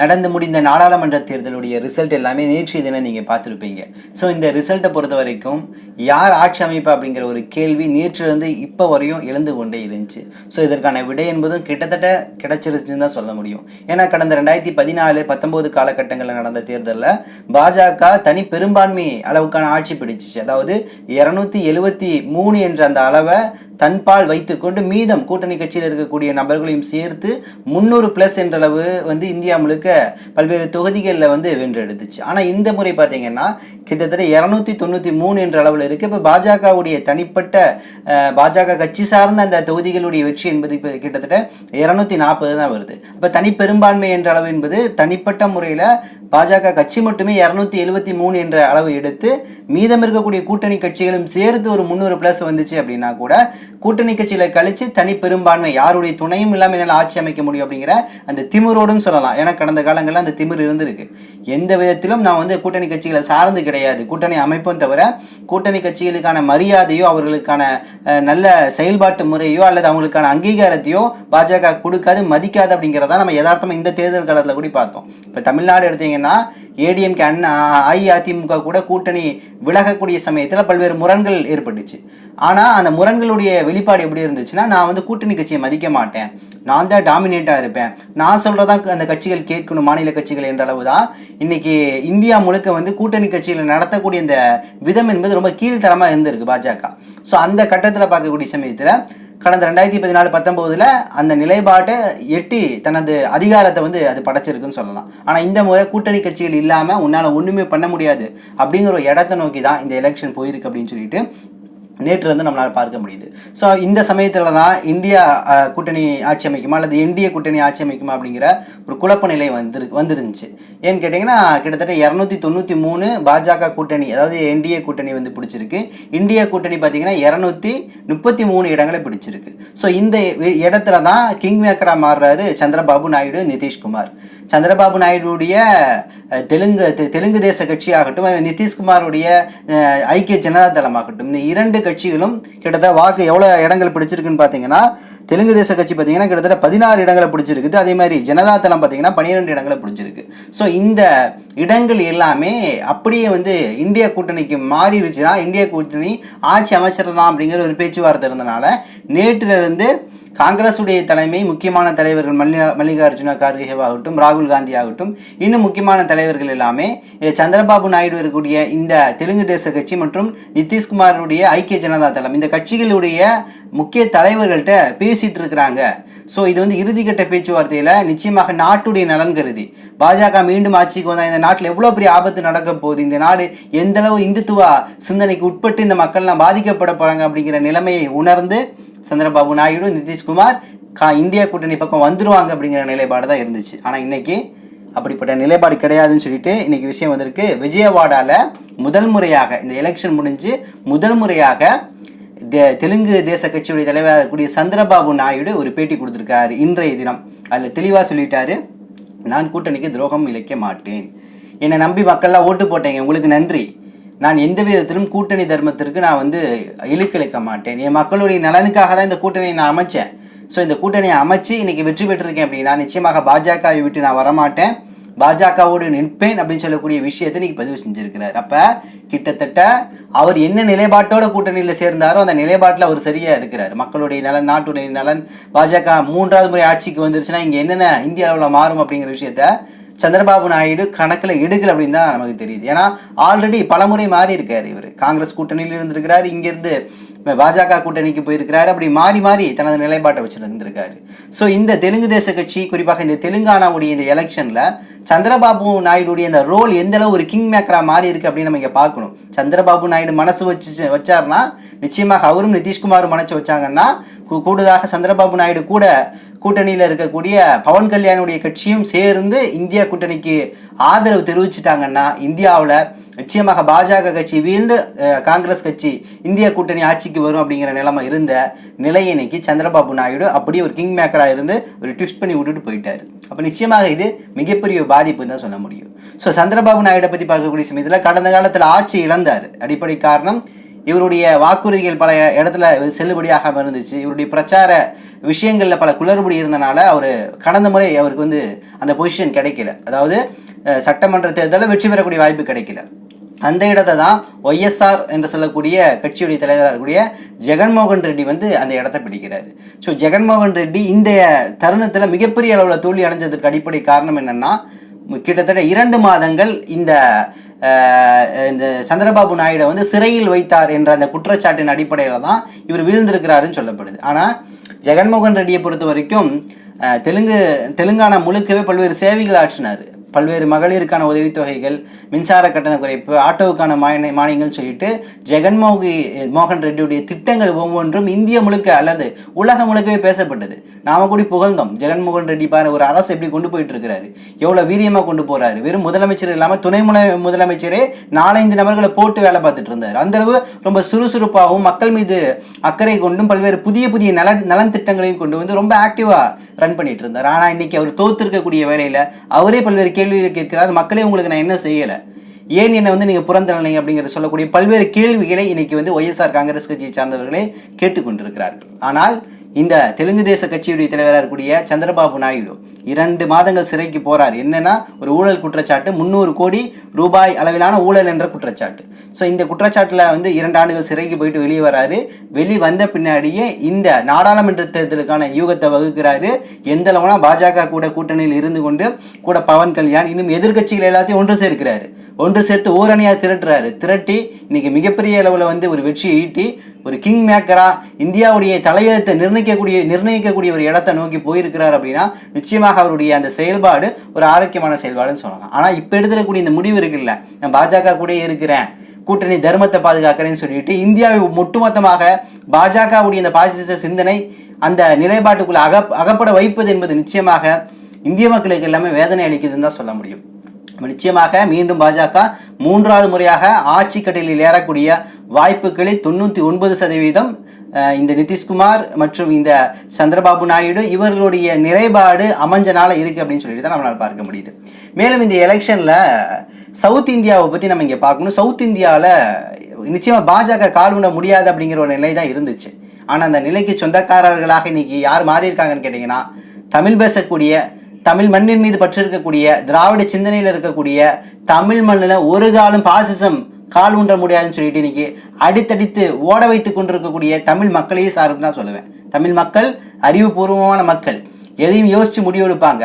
நடந்து முடிந்த நாடாளுமன்ற தேர்தலுடைய ரிசல்ட் எல்லாமே நேற்றைய தினம் நீங்கள் பார்த்துருப்பீங்க. ஸோ இந்த ரிசல்ட்டை பொறுத்த வரைக்கும் யார் ஆட்சி அமைப்பா அப்படிங்கிற ஒரு கேள்வி நேற்றிலிருந்து இப்போ வரையும் எழுந்து கொண்டே இருந்துச்சு. ஸோ இதற்கான விடை என்பதும் கிட்டத்தட்ட கிடைச்சிருச்சுன்னு தான் சொல்ல முடியும். ஏன்னா கடந்த ரெண்டாயிரத்தி பதினாலு பத்தொம்போது காலகட்டங்களில் நடந்த தேர்தலில் பாஜக தனி பெரும்பான்மை அளவுக்கான ஆட்சி பிடிச்சிச்சு. அதாவது இரநூத்தி எழுபத்தி மூணு என்ற அந்த அளவை தன்பால் வைத்துக்கொண்டு மீதம் கூட்டணி கட்சியில் இருக்கக்கூடிய நபர்களையும் சேர்த்து முந்நூறு ப்ளஸ் என்ற அளவு வந்து இந்தியா முழுக்க பல்வேறு தொகுதிகளில் வந்து வென்றெடுத்துச்சு. ஆனால் இந்த முறை பார்த்தீங்கன்னா கிட்டத்தட்ட இரநூத்தி தொண்ணூற்றி மூணு என்ற அளவில் இருக்குது இப்போ பாஜகவுடைய தனிப்பட்ட பாஜக கட்சி சார்ந்த அந்த தொகுதிகளுடைய வெற்றி என்பது இப்போ கிட்டத்தட்ட இரநூத்தி நாற்பது தான் வருது. இப்போ தனிப்பெரும்பான்மை என்ற அளவு என்பது தனிப்பட்ட முறையில் பாஜக கட்சி மட்டுமே இரநூத்தி எழுபத்தி மூணு என்ற அளவு எடுத்து மீதம் இருக்கக்கூடிய கூட்டணி கட்சிகளும் சேர்த்து ஒரு முந்நூறு ப்ளஸ் வந்துச்சு அப்படின்னா கூட கூட்டணி கட்சியில் கழித்து தனி பெரும்பான்மை யாருடைய துணையும் இல்லாமல் என்னால் ஆட்சி அமைக்க முடியும் அப்படிங்கிற அந்த திமிரோடும் சொல்லலாம். ஏன்னா கடந்த காலங்களில் அந்த திமிர் இருந்திருக்கு. எந்த விதத்திலும் நான் வந்து கூட்டணி கட்சிகளை சார்ந்து கிடையாது. கிடையாது. கூட்டணி அமைப்பும் தவிர கூட்டணி கட்சிகளுக்கான மரியாதையோ அவர்களுக்கான நல்ல செயல்பாட்டு முறையோ அல்லது அவங்களுக்கான அங்கீகாரத்தையோ பாஜக கொடுக்காது மதிக்காது அப்படிங்கிறத நம்ம யதார்த்தமாக இந்த தேர்தல் காலத்தில் கூட பார்த்தோம். இப்போ தமிழ்நாடு எடுத்தீங்கன்னா ஏடிஎம்கே அண்ணா அஇஅதிமுக கூட கூட்டணி விலகக்கூடிய சமயத்தில் பல்வேறு முரண்கள் ஏற்பட்டுச்சு. ஆனால் அந்த முரண்களுடைய வெளிப்பாடு எப்படி இருந்துச்சுன்னா நான் வந்து கூட்டணி கட்சியை மதிக்க மாட்டேன். நான் தான் டாமினேட்டாக இருப்பேன். நான் சொல்கிறதா அந்த கட்சிகள் கேட்கணும் மாநில கட்சிகள் என்ற அளவு தான் இன்றைக்கி இந்தியா முழுக்க வந்து கூட்டணி கட்சிகளை நடத்தக்கூடிய இந்த விதம் என்பது ரொம்ப கீழ்த்தரமாக இருந்திருக்கு பாஜக. ஸோ அந்த கட்டத்தில் பார்க்கக்கூடிய சமயத்தில் கடந்த ரெண்டாயிரத்தி பதினாலு பத்தொம்போதில் அந்த நிலைப்பாட்டை எட்டி தனது அதிகாரத்தை வந்து அது படைச்சிருக்குன்னு சொல்லலாம். ஆனால் இந்த முறை கூட்டணி கட்சிகள் இல்லாமல் உன்னால் ஒன்றுமே பண்ண முடியாது அப்படிங்கிற ஒரு இடத்த நோக்கி தான் இந்த எலெக்ஷன் போயிருக்கு அப்படின்னு சொல்லிட்டு நேற்று வந்து நம்மளால் பார்க்க முடியுது. ஸோ இந்த சமயத்தில் தான் இந்தியா கூட்டணி ஆட்சி அமைக்குமா? அல்லது என்டிஏ கூட்டணி ஆட்சி அமைக்குமா அப்படிங்கிற ஒரு குழப்ப நிலை வந்துரு வந்துருந்துச்சு. ஏன்னு கேட்டிங்கன்னா கிட்டத்தட்ட இரநூத்தி தொண்ணூற்றி மூணு பாஜக கூட்டணி அதாவது என்டிஏ கூட்டணி வந்து பிடிச்சிருக்கு. இந்தியா கூட்டணி பார்த்தீங்கன்னா இரநூத்தி முப்பத்தி மூணு இடங்களை பிடிச்சிருக்கு. ஸோ இந்த இடத்துல தான் கிங் மேக்கராக மாறுறாரு சந்திரபாபு நாயுடு நிதிஷ்குமார். சந்திரபாபு நாயுடுடைய தெலுங்கு தெ- தெலுங்கு தேச கட்சியாகட்டும் நிதிஷ்குமாருடைய ஐக்கிய ஜனதா தளமாகட்டும் இந்த இரண்டு கட்சிகளும் கிட்டத்தட்ட வாக்கு எவ்வளோ இடங்கள் பிடிச்சிருக்குன்னு பார்த்தீங்கன்னா தெலுங்கு தேச கட்சி பார்த்தீங்கன்னா கிட்டத்தட்ட பதினாறு இடங்களை பிடிச்சிருக்குது. அதே மாதிரி ஜனதா தளம் பார்த்தீங்கன்னா பன்னிரெண்டு இடங்களை பிடிச்சிருக்கு. ஸோ இந்த இடங்கள் எல்லாமே அப்படியே வந்து இந்திய கூட்டணிக்கு மாறிடுச்சுன்னா இந்திய கூட்டணி ஆட்சி அமைச்சிடலாம் அப்படிங்கிற ஒரு பேச்சுவார்த்தை இருந்தனால நேற்றிலிருந்து காங்கிரஸுடைய தலைமை முக்கியமான தலைவர்கள் மல்லி மல்லிகார்ஜுன கார்கேவ் ஆகட்டும் ராகுல் காந்தி ஆகட்டும் இன்னும் முக்கியமான தலைவர்கள் எல்லாமே சந்திரபாபு நாயுடு இருக்கக்கூடிய இந்த தெலுங்கு தேச கட்சி மற்றும் நிதிஷ்குமாருடைய ஐக்கிய ஜனதா தளம் இந்த கட்சிகளுடைய முக்கிய தலைவர்கள்ட்ட பேசிட்டு இருக்கிறாங்க ஸோ இது வந்து இறுதிக்கட்ட பேச்சுவார்த்தையில் நிச்சயமாக நாட்டுடைய நலன் கருதி. பாஜக மீண்டும் ஆட்சிக்கு வந்தால் இந்த நாட்டில் எவ்வளோ பெரிய ஆபத்து நடக்க போகுது? இந்த நாடு எந்த அளவு இந்துத்துவ சிந்தனைக்கு உட்பட்டு இந்த மக்கள்லாம் பாதிக்கப்பட போகிறாங்க அப்படிங்கிற நிலைமையை உணர்ந்து சந்திரபாபு நாயுடு நிதிஷ்குமார் கா இந்தியா கூட்டணி பக்கம் வந்துடுவாங்க அப்படிங்கிற நிலைப்பாடு தான் இருந்துச்சு. ஆனால் இன்னைக்கு அப்படிப்பட்ட நிலைப்பாடு கிடையாதுன்னு சொல்லிட்டு இன்றைக்கி விஷயம் வந்திருக்கு. விஜயவாடாவில் முதல் முறையாக இந்த எலெக்ஷன் முடிஞ்சு முதல் முறையாக தே- தெலுங்கு தேச கட்சியுடைய தலைவராக இருக்கக்கூடிய சந்திரபாபு நாயுடு ஒரு பேட்டி கொடுத்துருக்காரு இன்றைய தினம். அதில் தெளிவாக சொல்லிட்டாரு நான் கூட்டணிக்கு துரோகம் இழைக்க மாட்டேன். என்னை நம்பி மக்கள்லாம் ஓட்டு போட்டேங்க. உங்களுக்கு நன்றி. நான் எந்த விதத்திலும் கூட்டணி தர்மத்திற்கு நான் வந்து இழுக்கிழக்க மாட்டேன். என் மக்களுடைய நலனுக்காக தான் இந்த கூட்டணியை நான் அமைச்சேன். ஸோ இந்த கூட்டணியை அமைச்சு இன்னைக்கு வெற்றி பெற்றிருக்கேன் அப்படின்னா நிச்சயமாக பாஜகவை விட்டு நான் வரமாட்டேன். பாஜகவோடு நிற்பேன் அப்படின்னு சொல்லக்கூடிய விஷயத்தை இன்னைக்கு பதிவு செஞ்சிருக்கிறார். அப்போ கிட்டத்தட்ட அவர் என்ன நிலைப்பாட்டோட கூட்டணியில் சேர்ந்தாரோ அந்த நிலைப்பாட்டில் அவர் சரியாக இருக்கிறார். மக்களுடைய நலன் நாட்டுடைய நலன் பாஜக மூன்றாவது முறை ஆட்சிக்கு வந்துருச்சுன்னா இங்கே என்னென்ன இந்திய அளவில் மாறும் அப்படிங்கிற விஷயத்த சந்திரபாபு நாயுடு கணக்கில் எடுக்கல அப்படின்னு தான் நமக்கு தெரியுது. ஏன்னா ஆல்ரெடி பலமுறை மாறி இருக்காரு இவர். காங்கிரஸ் கூட்டணியில் இருந்திருக்கிறார் இங்கேருந்து பாஜக கூட்டணிக்கு போயிருக்கிறாரு அப்படி மாறி மாறி தனது நிலைப்பாட்டை வச்சுருந்துருக்காரு. ஸோ இந்த தெலுங்கு தேச கட்சி குறிப்பாக இந்த தெலுங்கானாவுடைய இந்த எலெக்ஷனில் சந்திரபாபு நாயுடுடைய இந்த ரோல் எந்த அளவு ஒரு கிங் மேக்கராக மாறி இருக்கு அப்படின்னு நம்ம இங்கே பார்க்கணும். சந்திரபாபு நாயுடு மனசு வச்சு வச்சாருன்னா நிச்சயமாக அவரும் நிதிஷ்குமாரும் மனசு வச்சாங்கன்னா கூ- கூடுதலாக சந்திரபாபு நாயுடு கூட கூட்டணியில் இருக்கக்கூடிய பவன் கல்யாணுடைய கட்சியும் சேர்ந்து இந்தியா கூட்டணிக்கு ஆதரவு தெரிவிச்சிட்டாங்கன்னா இந்தியாவில் நிச்சயமாக பாஜக கட்சி வீழ்ந்து காங்கிரஸ் கட்சி இந்திய கூட்டணி ஆட்சிக்கு வரும் அப்படிங்கிற நிலைமை இருந்த நிலையை இன்னைக்கு சந்திரபாபு நாயுடு அப்படியே ஒரு கிங் மேக்கராக இருந்து ஒரு ட்விஸ்ட் பண்ணி விட்டுட்டு போயிட்டார். அப்போ நிச்சயமாக இது மிகப்பெரிய பாதிப்பு தான் சொல்ல முடியும். ஸோ சந்திரபாபு நாயுடை பற்றி பார்க்கக்கூடிய சமயத்தில் கடந்த காலத்தில் ஆட்சி இழந்தார். அடிப்படை காரணம் இவருடைய வாக்குறுதிகள் பல இடத்துல செல்லுபடியாகாம இருந்துச்சு. இவருடைய பிரச்சார விஷயங்களில் பல குளறுபடி இருந்தனால அவர் கடந்த முறை அவருக்கு வந்து அந்த பொசிஷன் கிடைக்கல. அதாவது சட்டமன்ற தேர்தலில் வெற்றி பெறக்கூடிய வாய்ப்பு கிடைக்கல. அந்த இடத்தை தான் ஒய்எஸ்ஆர் என்று சொல்லக்கூடிய கட்சியுடைய தலைவராக இருக்கக்கூடிய ஜெகன்மோகன் ரெட்டி வந்து அந்த இடத்த பிடிக்கிறார். ஸோ ஜெகன்மோகன் ரெட்டி இந்த தருணத்தில் மிகப்பெரிய அளவில் தோல்வி அடைஞ்சதுக்கு அடிப்படை காரணம் என்னென்னா கிட்டத்தட்ட இரண்டு மாதங்கள் இந்த இந்த சந்திரபாபு நாயுடு வந்து சிறையில் வைத்தார் என்ற அந்த குற்றச்சாட்டின் அடிப்படையில் தான் இவர் வீழ்ந்திருக்கிறாருன்னு சொல்லப்படுது. ஆனால் ஜெகன்மோகன் ரெட்டியை பொறுத்த வரைக்கும் தெலுங்கு தெலுங்கானா முழுக்கவே பல்வேறு சேவைகள் ஆற்றினார். பல்வேறு மகளிருக்கான உதவித்தொகைகள் மின்சார கட்டண குறைப்பு ஆட்டோவுக்கான மானிய மானியங்கள் சொல்லிட்டு ஜெகன்மோகி மோகன் ரெட்டியுடைய திட்டங்கள் ஒவ்வொன்றும் இந்திய முழுக்க அல்லது உலகம் முழுக்கவே பேசப்பட்டது. நாம கூடி புகழ்ந்தோம். ஜெகன்மோகன் ரெட்டி பாரு ஒரு அரசு எப்படி கொண்டு போயிட்டு இருக்கிறாரு எவ்வளவு வீரியமா கொண்டு போறாரு. வெறும் முதலமைச்சர் இல்லாமல் துணை முதலமைச்சரே நாலஞ்சு நபர்களை போட்டு வேலை பார்த்துட்டு இருந்தார். அந்த அளவு ரொம்ப சுறுசுறுப்பாகவும் மக்கள் மீது அக்கறை கொண்டும் பல்வேறு புதிய புதிய நல நலன் திட்டங்களையும் கொண்டு வந்து ரொம்ப ஆக்டிவா ரன் பண்ணிட்டு இருந்தார். ஆனா இன்னைக்கு அவர் தோத்திருக்கக்கூடிய வேலையில அவரே பல்வேறு கேள்விகளை கேட்கிறார். மக்களே உங்களுக்கு நான் என்ன செய்யலை? ஏன் என்னை வந்து நீங்கள் புறந்தள்ளீங்க அப்படிங்கிறத சொல்லக்கூடிய பல்வேறு கேள்விகளை இன்னைக்கு வந்து ஒய்எஸ்ஆர் காங்கிரஸ் கட்சியை சார்ந்தவர்களே கேட்டுக்கொண்டிருக்கிறார்கள். ஆனால் இந்த தெலுங்கு தேச கட்சியுடைய தலைவராக இருக்கக்கூடிய சந்திரபாபு நாயுடு இரண்டு மாதங்கள் சிறைக்கு போகிறார் என்னன்னா ஒரு ஊழல் குற்றச்சாட்டு முந்நூறு கோடி ரூபாய் அளவிலான ஊழல் என்ற குற்றச்சாட்டு. ஸோ இந்த குற்றச்சாட்டில் வந்து இரண்டு ஆண்டுகள் சிறைக்கு போயிட்டு வெளியே வராரு. வெளி வந்த பின்னாடியே இந்த நாடாளுமன்ற தேர்தலுக்கான யூகத்தை வகுக்கிறாரு. எந்த அளவுனா பாஜக கூட கூட்டணியில் இருந்து கொண்டு கூட பவன் கல்யாண் இன்னும் எதிர்க்கட்சிகள் எல்லாத்தையும் ஒன்று சேர்க்கிறாரு. ஒன்று சேர்த்து ஓரணியாக திரட்டுறாரு. திரட்டி இன்னைக்கு மிகப்பெரிய அளவில் வந்து ஒரு வெற்றியை ஈட்டி ஒரு கிங் மேக்கராக இந்தியாவுடைய தலையெழுத்தை நிர்ணயிக்கக்கூடிய நிர்ணயிக்கக்கூடிய ஒரு இடத்தை நோக்கி போயிருக்கிறார் அப்படின்னா நிச்சயமாக அவருடைய அந்த செயல்பாடு ஒரு ஆரோக்கியமான செயல்பாடுன்னு சொல்லலாம். ஆனால் இப்போ எடுத்துடக்கூடிய இந்த முடிவு இருக்குல்ல நான் பாஜக கூட இருக்கிறேன் கூட்டணி தர்மத்தை பாதுகாக்கிறேன்னு சொல்லிட்டு இந்தியாவை ஒட்டுமொத்தமாக பாஜகவுடைய இந்த பாசிச சிந்தனை அந்த நிலைப்பாட்டுக்குள்ள அக அகப்பட வைப்பது என்பது நிச்சயமாக இந்திய மக்களுக்கு எல்லாமே வேதனை அளிக்குதுன்னு தான் சொல்ல முடியும். நிச்சயமாக மீண்டும் பாஜக மூன்றாவது முறையாக ஆட்சி கட்டிலில் ஏறக்கூடிய வாய்ப்புகளை தொண்ணூற்றி ஒன்பது சதவீதம் இந்த நிதிஷ்குமார் மற்றும் இந்த சந்திரபாபு நாயுடு இவர்களுடைய நிலைப்பாடு அமைஞ்சனால இருக்குது அப்படின்னு சொல்லிட்டு தான் நம்மளால் பார்க்க முடியுது. மேலும் இந்த எலெக்ஷனில் சவுத் இந்தியாவை பற்றி நம்ம இங்கே பார்க்கணும். சவுத் இந்தியாவில் நிச்சயமாக பாஜக கால் ஊன முடியாது அப்படிங்கிற ஒரு நிலை தான் இருந்துச்சு. ஆனால் அந்த நிலைக்கு சொந்தக்காரர்களாக இன்றைக்கி யார் மாறி இருக்காங்கன்னு கேட்டிங்கன்னா தமிழ் பேசக்கூடிய தமிழ் மண்ணின் மீது பற்று இருக்கக்கூடிய திராவிட சிந்தனையில் இருக்கக்கூடிய தமிழ் மண்ணில் ஒரு காலம் பாசிசம் கால் ஊன்ற முடியாதுன்னு சொல்லிட்டு இன்னைக்கு அடித்தடித்து ஓட வைத்து கொண்டிருக்கக்கூடிய தமிழ் மக்களையே சார்பு தான் சொல்லுவேன். தமிழ் மக்கள் அறிவுபூர்வமான மக்கள். எதையும் யோசித்து முடிவெடுப்பாங்க.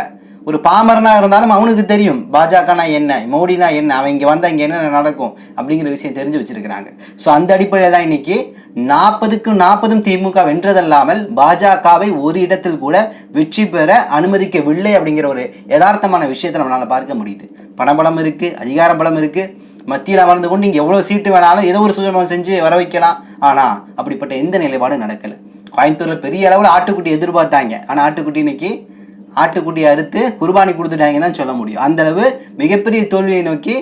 ஒரு பாமரனாக இருந்தாலும் அவனுக்கு தெரியும் பாஜகனா என்ன மோடினா என்ன அவன் இங்கே வந்தால் இங்கே என்ன நடக்கும் அப்படிங்கிற விஷயம் தெரிஞ்சு வச்சுருக்கிறாங்க. ஸோ அந்த அடிப்படையில் தான் இன்றைக்கி நாற்பதுக்கு நாற்பதும் திமுக வென்றதல்லாமல் பாஜகவை ஒரு இடத்தில் கூட வெற்றி பெற அனுமதிக்கவில்லை அப்படிங்கிற ஒரு யதார்த்தமான விஷயத்தை நம்மளால் பார்க்க முடியுது. பணபலம் இருக்குது அதிகார பலம் இருக்குது மத்தியில் அமர்ந்து கொண்டு இங்கே எவ்வளோ சீட்டு வேணாலும் ஏதோ ஒரு சுயமம் செஞ்சு வர வைக்கலாம். ஆனால் அப்படிப்பட்ட எந்த நிலைப்பாடும் நடக்கலை. கோயம்புத்தூரில் பெரிய அளவில் ஆட்டுக்குட்டி எதிர்பார்த்தாங்க. ஆனால் ஆட்டுக்குட்டி இன்னைக்கு ஆட்டுக்குட்டியை அறுத்து குர்பானி கொடுத்துட்டாங்கன்னு தான் சொல்ல முடியும். அந்த அளவு மிகப்பெரிய தோல்வியை நோக்கி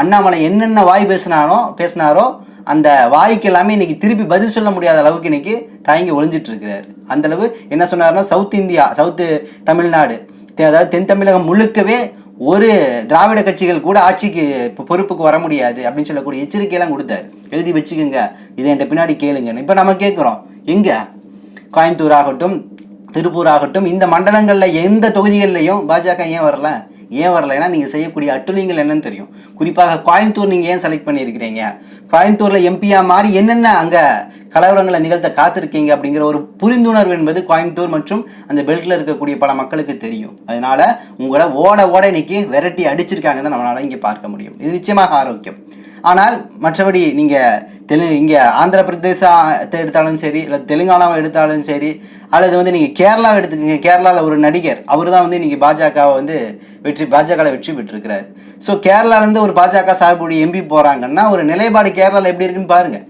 அண்ணாமலை என்னென்ன வாய் பேசினாரோ பேசினாரோ அந்த வாய்க்கு எல்லாமே இன்றைக்கி திருப்பி பதில் சொல்ல முடியாத அளவுக்கு இன்றைக்கி தயங்கி ஒளிஞ்சிட்டு இருக்கிறார் அந்தளவு என்ன சொன்னார்னா சவுத் இந்தியா சவுத்து தமிழ்நாடு. அதாவது தென் தமிழகம் முழுக்கவே ஒரு திராவிட கட்சிகள் கூட ஆட்சிக்கு இப்போ பொறுப்புக்கு வர முடியாது அப்படின்னு சொல்லக்கூடிய எச்சரிக்கையெல்லாம் கொடுத்தாரு. எழுதி வச்சுக்கோங்க. இதை என்கிட்ட பின்னாடி கேளுங்கன்னு. இப்போ நம்ம கேட்குறோம் எங்கே? கோயம்புத்தூர் ஆகட்டும் திருப்பூர் ஆகட்டும் இந்த மண்டலங்களில் எந்த தொகுதிகள்லையும் பாஜக ஏன் வரல? ஏன் வரல? ஏன்னா நீங்கள் செய்யக்கூடிய அட்டுழியங்கள் என்னன்னு தெரியும். குறிப்பாக கோயம்புத்தூர் நீங்கள் ஏன் செலக்ட் பண்ணியிருக்கிறீங்க? கோயம்புத்தூரில் எம்பியாக மாறி என்னென்ன அங்கே கலவரங்களை நிகழ்த்த காத்திருக்கீங்க அப்படிங்கிற ஒரு புரிந்துணர்வு என்பது கோயம்புத்தூர் மற்றும் அந்த பெல்ட்டில் இருக்கக்கூடிய பல மக்களுக்கு தெரியும். அதனால் உங்களை ஓட ஓட இன்னைக்கு விரட்டி அடிச்சிருக்காங்க தான் நம்மளால இங்கே பார்க்க முடியும். இது நிச்சயமாக ஆரோக்கியம். ஆனால் மற்றபடி நீங்கள் தெலு இங்கே ஆந்திர பிரதேசத்தை எடுத்தாலும் சரி இல்லை தெலுங்கானாவை எடுத்தாலும் சரி அல்லது வந்து நீங்கள் கேரளாவை எடுத்துக்கங்க கேரளாவில் ஒரு நடிகர் அவர் தான் வந்து இன்றைக்கி பாஜகவை வந்து வெற்றி பாஜகவில் வெற்றி பெற்றிருக்கிறார். ஸோ கேரளாலேருந்து ஒரு பாஜக சார்புடைய எம்பி போகிறாங்கன்னா ஒரு நிலைப்பாடு கேரளாவில் எப்படி இருக்குன்னு பாருங்கள்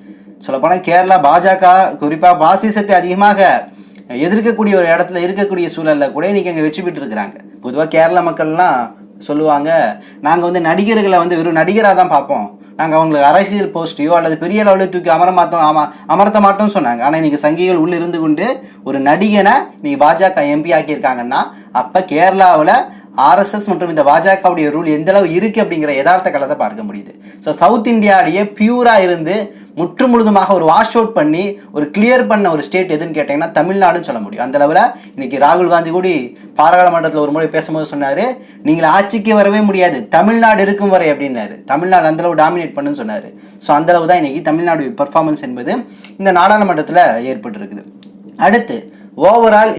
சொல்லப்போனால் கேரளா பாஜக குறிப்பாக பாசிசத்தை அதிகமாக எதிர்க்கக்கூடிய ஒரு இடத்துல இருக்கக்கூடிய சூழலில் கூட இன்றைக்கி அங்கே வெற்றி பெற்றிருக்கிறாங்க. பொதுவாக கேரள மக்கள்லாம் சொல்லுவாங்க. நாங்கள் வந்து நடிகர்களை வந்து வெறும் நடிகராக தான் பார்ப்போம். நாங்கள் அவங்களுக்கு அரசியல் போஸ்ட்டையோ அல்லது பெரிய லெவலில் தூக்கி அமர மாட்டோம் ஆமா அமர்த்த மாட்டோம்னு சொன்னாங்க. ஆனால் இன்றைக்கி சங்கிகள் உள்ளே இருந்து கொண்டு ஒரு நடிகனை நீ பாஜக எம்பி ஆக்கியிருக்காங்கன்னா அப்போ கேரளாவில் ஆர்எஸ்எஸ் மற்றும் இந்த பாஜகவுடைய ரூல் எந்த அளவு இருக்குது அப்படிங்கிற யதார்த்த காலத்தை பார்க்க முடியுது. ஸோ சவுத் இந்தியாவிலேயே பியூராக இருந்து முற்று முழுதுமாக ஒரு வாஷ் அவுட் பண்ணி ஒரு கிளியர் பண்ண ஒரு ஸ்டேட் எதுன்னு கேட்டிங்கன்னா தமிழ்நாடுன்னு சொல்ல முடியும். அந்த அளவில் இன்னைக்கு ராகுல் காந்தி கூடி பாராளுமன்றத்தில் ஒரு முறை பேசும்போது சொன்னார் நீங்கள் ஆட்சிக்கு வரவே முடியாது தமிழ்நாடு இருக்கும் வரை அப்படின்னாரு. தமிழ்நாடு அந்தளவு டாமினேட் பண்ணுன்னு சொன்னார். ஸோ அந்தளவு தான் இன்றைக்கி தமிழ்நாடு பெர்ஃபார்மன்ஸ் என்பது இந்த நாடாளுமன்றத்தில் ஏற்பட்டிருக்குது. அடுத்து ஓவரால்